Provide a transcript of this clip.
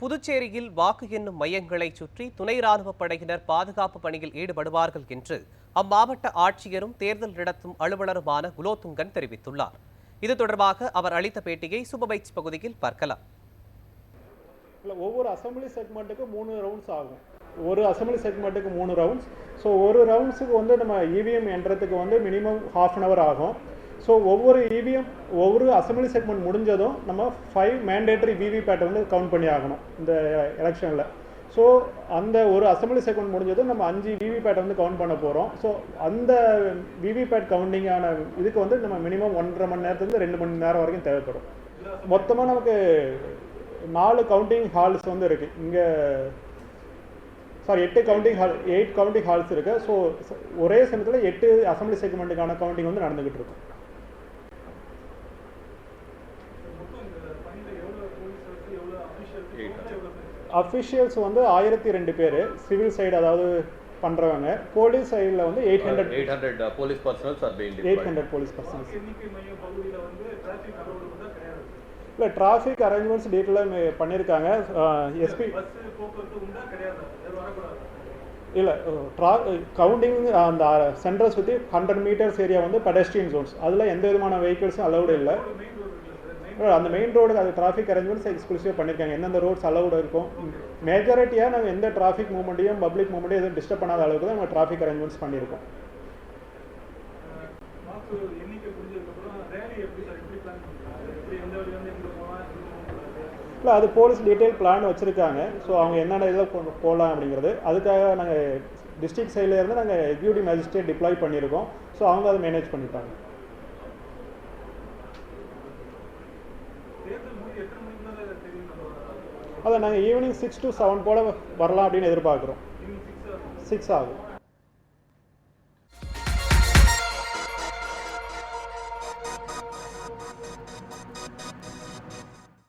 புதுச்சேரியில் வாக்கு எண்ணும் மையங்களை சுற்றி துணை ராணுவப் படையினர் பாதுகாப்பு பணியில் ஈடுபடுவார்கள் என்று அம்மாவட்ட ஆட்சியரும் தேர்தல் நடத்தும் அலுவலருமான குலோத்துங்கன் தெரிவித்துள்ளார். இது தொடர்பாக அவர் அளித்த பேட்டியை சுபபைச் பகுதியில் பார்க்கலாம். இல்லை ஒவ்வொரு அசம்பிளி செக்மெண்ட்டுக்கு மூணு ரவுண்ட்ஸ் ஆகும். ஒரு அசம்பிளி செக்மெண்ட்டுக்கு மூணு ரவுண்ட்ஸ். ஸோ ஒரு ரவுண்ட்ஸுக்கு வந்து நம்ம இவிஎம் என்றதுக்கு வந்து மினிமம் ஹாஃப் அன் ஹவர் ஆகும். ஸோ ஒவ்வொரு இவிஎம் ஒவ்வொரு அசம்பிளி செக்மெண்ட் முடிஞ்சதும் நம்ம ஃபைவ் மேண்டேட்டரி விவிபேட்டை வந்து கவுண்ட் பண்ணி ஆகணும் இந்த எலெக்ஷனில் ஸோ அந்த ஒரு அசம்பிளி செக்மெண்ட் முடிஞ்சதும் நம்ம அஞ்சு விவிபேட்டை வந்து கவுண்ட் பண்ண போகிறோம் ஸோ அந்த விவிபேட் கவுண்டிங்கான இதுக்கு வந்து நம்ம மினிமம் ஒன்றரை மணி நேரத்துலேருந்து ரெண்டு மணி நேரம் வரைக்கும் தேவைப்படும். மொத்தமாக நமக்கு நாலு கவுண்டிங் ஹால்ஸ் வந்து இருக்குது இங்கே சாரி எட்டு counting hall eight counting halls இருக்குது ஸோ ஒரே சமயத்தில் எட்டு அசம்பிளி செக்மெண்ட்டுக்கான கவுண்டிங் வந்து நடந்துகிட்டு இருக்கும். அஃபிஷியல்ஸ் வந்து ஆயிரத்தி ரெண்டு பேர் சிவில் சைடு அதாவது பண்ணுறவங்க போலீஸ் சைடில் வந்து eight hundred 800 police personals are being eight. Hundred police persons இல்லை டிராஃபிக் அரேஞ்ச்மெண்ட்ஸ் டீட்டெயிலாக பண்ணியிருக்காங்க எஸ்பி இல்லை ட்ரா கவுண்டிங் அந்த சென்டரை சுற்றி ஹண்ட்ரட் மீட்டர்ஸ் ஏரியா வந்து பெடஸ்ட்ரியன் ஜோன்ஸ் அதில் எந்த விதமான வெஹிக்கிள்ஸும் அலௌடு இல்லை. அந்த மெயின் ரோடு அது டிராஃபிக் அரேஞ்ச்மெண்ட்ஸ் எக்ஸ்க்ளூசிவாக பண்ணியிருக்காங்க எந்தெந்த ரோட்ஸ் அலௌடு இருக்கும்? மேஜாரிட்டியாக நாங்கள் எந்த டிராஃபிக் மூவ்மெண்ட்டையும் பப்ளிக் மூவ்மெண்ட்டையும் எதுவும் டிஸ்டர்ப் பண்ணாத அளவுக்கு தான் நம்ம டிராஃபிக் அரேஞ்ச்மெண்ட்ஸ் பண்ணியிருக்கோம். இல்லை அது போலீஸ் டீட்டெயில் பிளான் வச்சுருக்காங்க. ஸோ அவங்க என்னென்ன இதில் போகலாம் அப்படிங்கிறது அதுக்காக நாங்கள் டிஸ்ட்ரிக்ட் சைடில் இருந்து நாங்கள் எக்ஸிக்யூட்டிவ் மேஜிஸ்ட்ரேட் டிப்ளாய் பண்ணியிருக்கோம். ஸோ அவங்க அதை மேனேஜ் பண்ணிட்டாங்க அதை நாங்கள் evening six to seven poll வரலாம் அப்படின்னு எதிர்பார்க்குறோம். சிக்ஸ் ஆகும்.